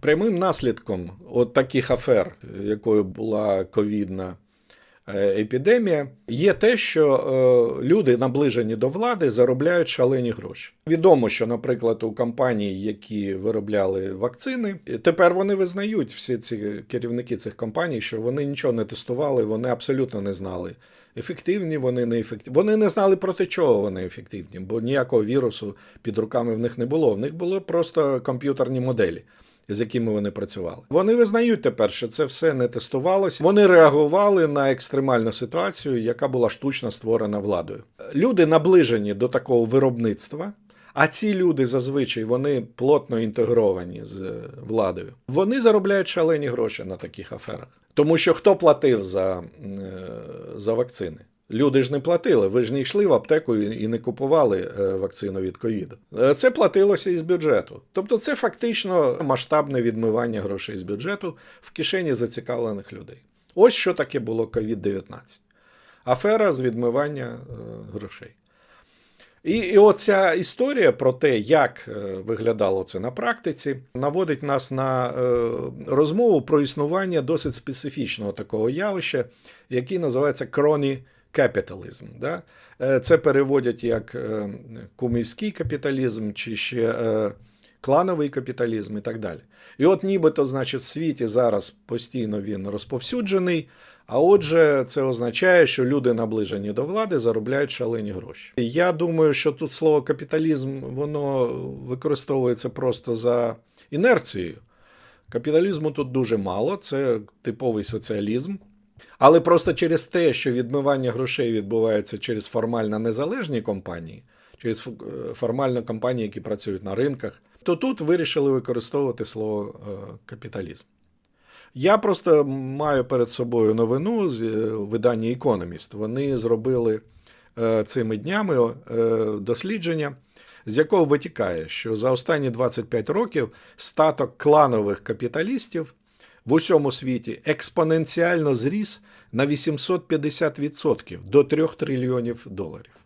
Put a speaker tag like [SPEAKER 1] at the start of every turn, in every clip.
[SPEAKER 1] Прямим наслідком от таких афер, якою була ковідна е, епідемія, є те, що е, люди, наближені до влади, заробляють шалені гроші. Відомо, що, наприклад, у компаній, які виробляли вакцини, тепер вони визнають всі ці керівники цих компаній, що вони нічого не тестували, вони абсолютно не знали. Ефективні вони не ефективні. Вони не знали проти чого вони ефективні, бо ніякого вірусу під руками в них не було. В них були просто комп'ютерні моделі. З якими вони працювали, вони визнають тепер, що це все не тестувалося. Вони реагували на екстремальну ситуацію, яка була штучно створена владою. Люди наближені до такого виробництва, а ці люди зазвичай вони плотно інтегровані з владою. Вони заробляють шалені гроші на таких аферах. Тому що хто платив за, е, за вакцини? Люди ж не платили, ви ж не йшли в аптеку і не купували е, вакцину від ковіду. Е, Це платилося із бюджету. Тобто це фактично масштабне відмивання грошей з бюджету в кишені зацікавлених людей. Ось що таке було COVID-19. Афера з відмивання е, грошей. І, і оця історія про те, як виглядало це на практиці, наводить нас на розмову про існування досить специфічного такого явища, який називається crony capitalism. Да? Е, Це переводять як е, кумівський капіталізм чи ще е, клановий капіталізм і так далі. І от нібито, значить, в світі зараз постійно він розповсюджений. А отже, це означає, що люди, наближені до влади, заробляють шалені гроші. Я думаю, що тут слово капіталізм воно використовується просто за інерцією. Капіталізму тут дуже мало, це типовий соціалізм. Але просто через те, що відмивання грошей відбувається через формально незалежні компанії, через е, формально компанії, які працюють на ринках, то тут вирішили використовувати слово е, капіталізм. Я просто маю перед собою новину з е, видання Economist. Вони зробили цими днями дослідження, з якого витікає, що за останні 25 років статок кланових капіталістів в усьому світі експоненціально зріс на 850% до 3 трильйонів доларів.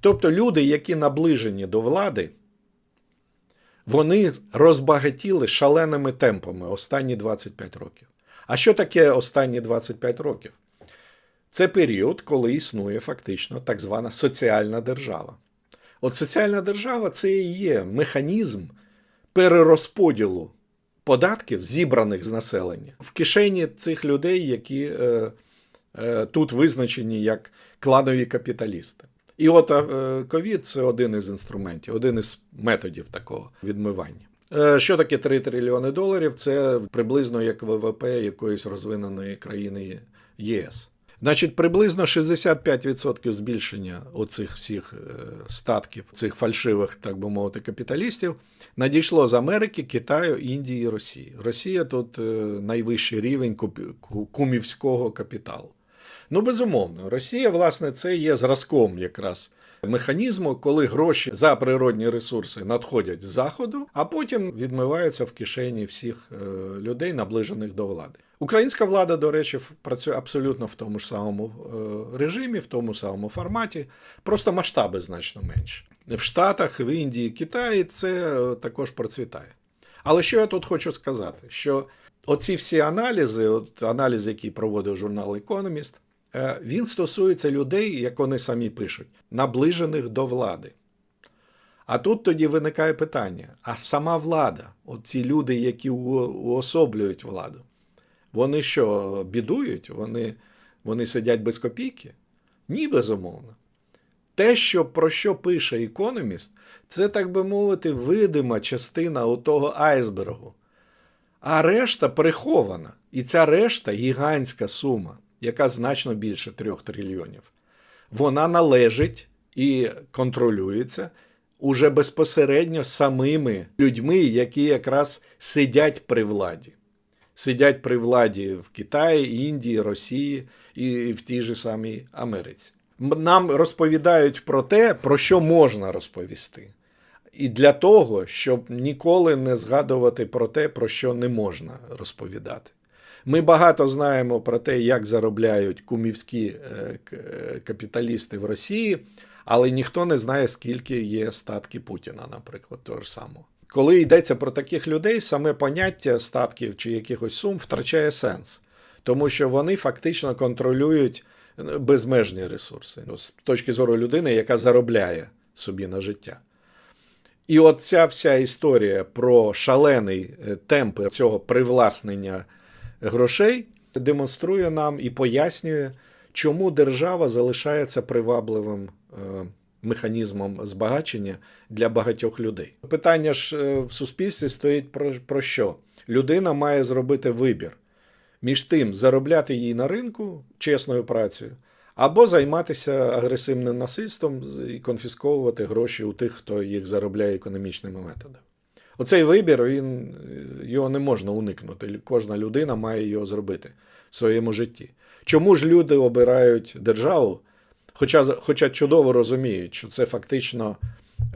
[SPEAKER 1] Тобто люди, які наближені до влади, вони розбагатіли шаленими темпами останні 25 років. А що таке останні 25 років? Це період, коли існує фактично так звана соціальна держава. От соціальна держава це і є механізм перерозподілу податків, зібраних з населення, в кишені цих людей, які е, е, тут визначені як кланові капіталісти. І от е, ковід це один із інструментів, один із методів такого відмивання. Е, Що таке 3 трильйони доларів? Це приблизно як ВВП якоїсь розвиненої країни ЄС. Значить, приблизно 65% збільшення оцих всіх е, статків, цих фальшивих, так би мовити, капіталістів, надійшло з Америки, Китаю, Індії, Росії. Росія тут е, найвищий рівень кумівського капіталу. Ну, безумовно, Росія, власне, це є зразком якраз механізму, коли гроші за природні ресурси надходять з заходу, а потім відмиваються в кишені всіх е, людей, наближених до влади. Українська влада, до речі, працює абсолютно в тому ж самому е, режимі, в тому самому форматі, просто масштаби значно менші. В Штатах, в Індії, Китаї це е, також процвітає. Але що я тут хочу сказати? Що оці всі аналізи, от аналіз, який проводив журнал Economist, е, він стосується людей, як вони самі пишуть, наближених до влади. А тут тоді виникає питання: а сама влада, оці люди, які уособлюють владу, вони що, бідують? Вони, вони сидять без копійки? Ні, безумовно. Те, що, про що пише економіст, це, так би мовити, видима частина отого айсбергу. А решта прихована. І ця решта гігантська сума, яка значно більше трьох трильйонів. Вона належить і контролюється уже безпосередньо самими людьми, які якраз сидять при владі. Сидять при владі в Китаї, Індії, Росії і в тій же самій Америці. Нам розповідають про те, про що можна розповісти. І для того, щоб ніколи не згадувати про те, про що не можна розповідати. Ми багато знаємо про те, як заробляють кумівські е, е, капіталісти в Росії, але ніхто не знає, скільки є статки Путіна, наприклад, того ж самого. Коли йдеться про таких людей, саме поняття статків чи якихось сум втрачає сенс, тому що вони фактично контролюють е, безмежні ресурси ну, з точки зору людини, яка заробляє собі на життя. І от ця вся історія про шалений е, темп цього привласнення грошей демонструє нам і пояснює, чому держава залишається привабливим е, механізмом збагачення для багатьох людей. Питання ж е, в суспільстві стоїть про, про що? Людина має зробити вибір між тим, заробляти її на ринку чесною працею, або займатися агресивним насильством і конфісковувати гроші у тих, хто їх заробляє економічними методами. Оцей вибір він, е, його не можна уникнути. Кожна людина має його зробити в своєму житті. Чому ж люди обирають державу, хоча, хоча чудово розуміють, що це фактично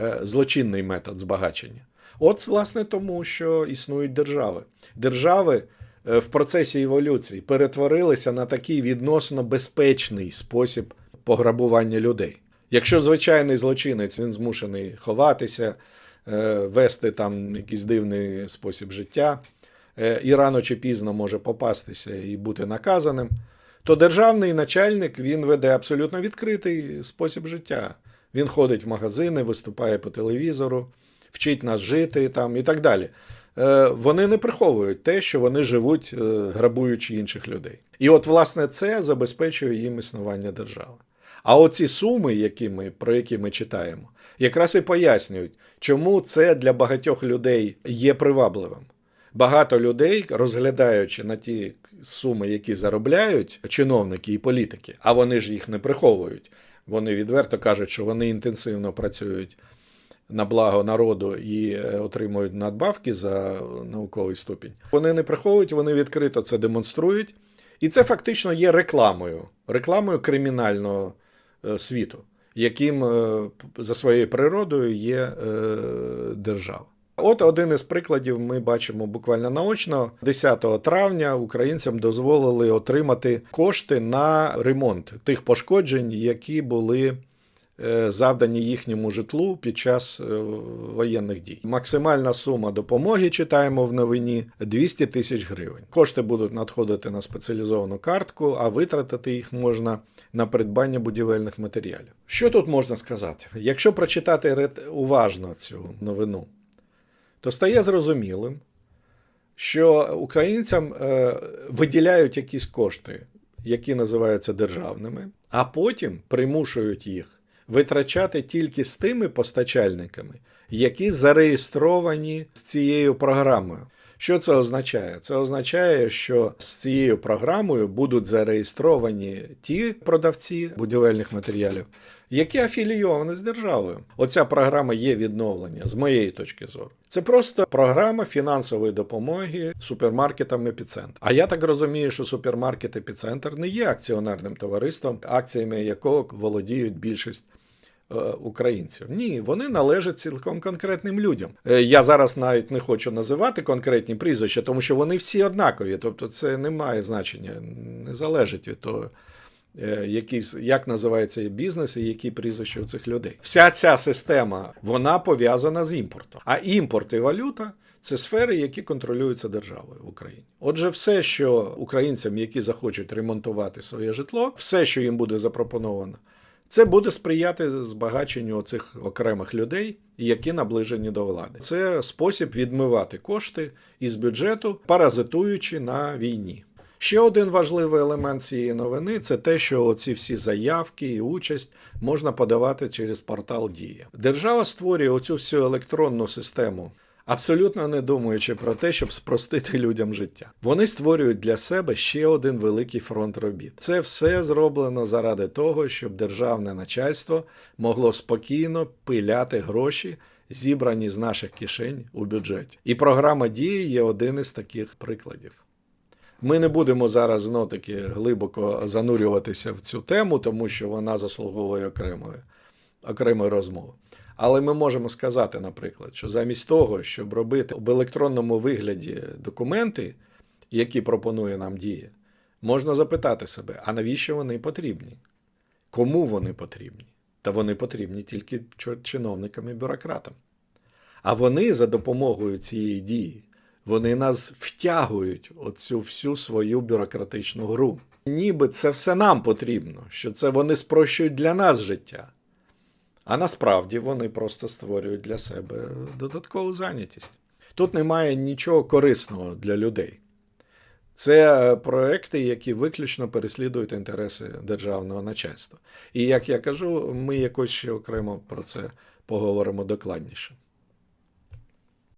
[SPEAKER 1] е, злочинний метод збагачення? От, власне, тому, що існують держави. Держави е, в процесі еволюції перетворилися на такий відносно безпечний спосіб пограбування людей. Якщо звичайний злочинець він змушений ховатися, е, вести там якийсь дивний спосіб життя, і рано чи пізно може попастися і бути наказаним, то державний начальник він веде абсолютно відкритий спосіб життя. Він ходить в магазини, виступає по телевізору, вчить нас жити там і так далі. Е, Вони не приховують те, що вони живуть, е, грабуючи інших людей. І от, власне, це забезпечує їм існування держави. А оці суми, які ми, про які ми читаємо, якраз і пояснюють, чому це для багатьох людей є привабливим. Багато людей, розглядаючи на ті суми, які заробляють чиновники і політики, а вони ж їх не приховують. Вони відверто кажуть, що вони інтенсивно працюють на благо народу і е, отримують надбавки за науковий ступінь. Вони не приховують, вони відкрито це демонструють. І це фактично є рекламою, рекламою кримінального е, світу, яким е, за своєю природою є держава. От один із прикладів ми бачимо буквально наочно. 10 травня українцям дозволили отримати кошти на ремонт тих пошкоджень, які були е, завдані їхньому житлу під час е, воєнних дій. Максимальна сума допомоги читаємо в новині 200 тисяч гривень. Кошти будуть надходити на спеціалізовану картку, а витратити їх можна на придбання будівельних матеріалів. Що тут можна сказати? Якщо прочитати уважно цю новину, то стає зрозумілим, що українцям е, виділяють якісь кошти, які називаються державними, а потім примушують їх витрачати тільки з тими постачальниками, які зареєстровані з цією програмою. Що це означає? Це означає, що з цією програмою будуть зареєстровані ті продавці будівельних матеріалів, які афілійовані з державою. Оця програма є відновлення з моєї точки зору. Це просто програма фінансової допомоги супермаркетам епіцентр. А я так розумію, що супермаркет епіцентр не є акціонерним товариством, акціями якого володіють більшість. е, Українців ні, вони належать цілком конкретним людям. Е, Я зараз навіть не хочу називати конкретні прізвища, тому що вони всі однакові. Тобто, це не має значення, не залежить від того, який, як називається бізнес і які прізвища у цих людей. Вся ця система вона пов'язана з імпортом. А імпорт і валюта це сфери, які контролюються державою в Україні. Отже, все, що українцям, які захочуть ремонтувати своє житло, все, що їм буде запропоновано, це буде сприяти збагаченню цих окремих людей, які наближені до влади. Це спосіб відмивати кошти із бюджету, паразитуючи на війні. Ще один важливий елемент цієї новини це те, що ці всі заявки і участь можна подавати через портал Дія. Держава створює оцю всю електронну систему, абсолютно не думаючи про те, щоб спростити людям життя. Вони створюють для себе ще один великий фронт робіт. Це все зроблено заради того, щоб державне начальство могло спокійно пиляти гроші. Зібрані з наших кишень у бюджеті. І програма дії є один із таких прикладів. Ми не будемо зараз знов таки глибоко занурюватися в цю тему, тому що вона заслуговує окремої, окремої розмови. Але ми можемо сказати, наприклад, що замість того, щоб робити в електронному вигляді документи, які пропонує нам дія, можна запитати себе, а навіщо вони потрібні? Кому вони потрібні? Та вони потрібні тільки чиновникам і бюрократам. А вони за допомогою цієї дії вони нас втягують оцю всю свою бюрократичну гру. Ніби це все нам потрібно, що це вони спрощують для нас життя. А насправді вони просто створюють для себе додаткову зайнятість. Тут немає нічого корисного для людей. Це е, проекти, які виключно переслідують інтереси державного начальства. І як я кажу, ми якось ще окремо про це поговоримо докладніше.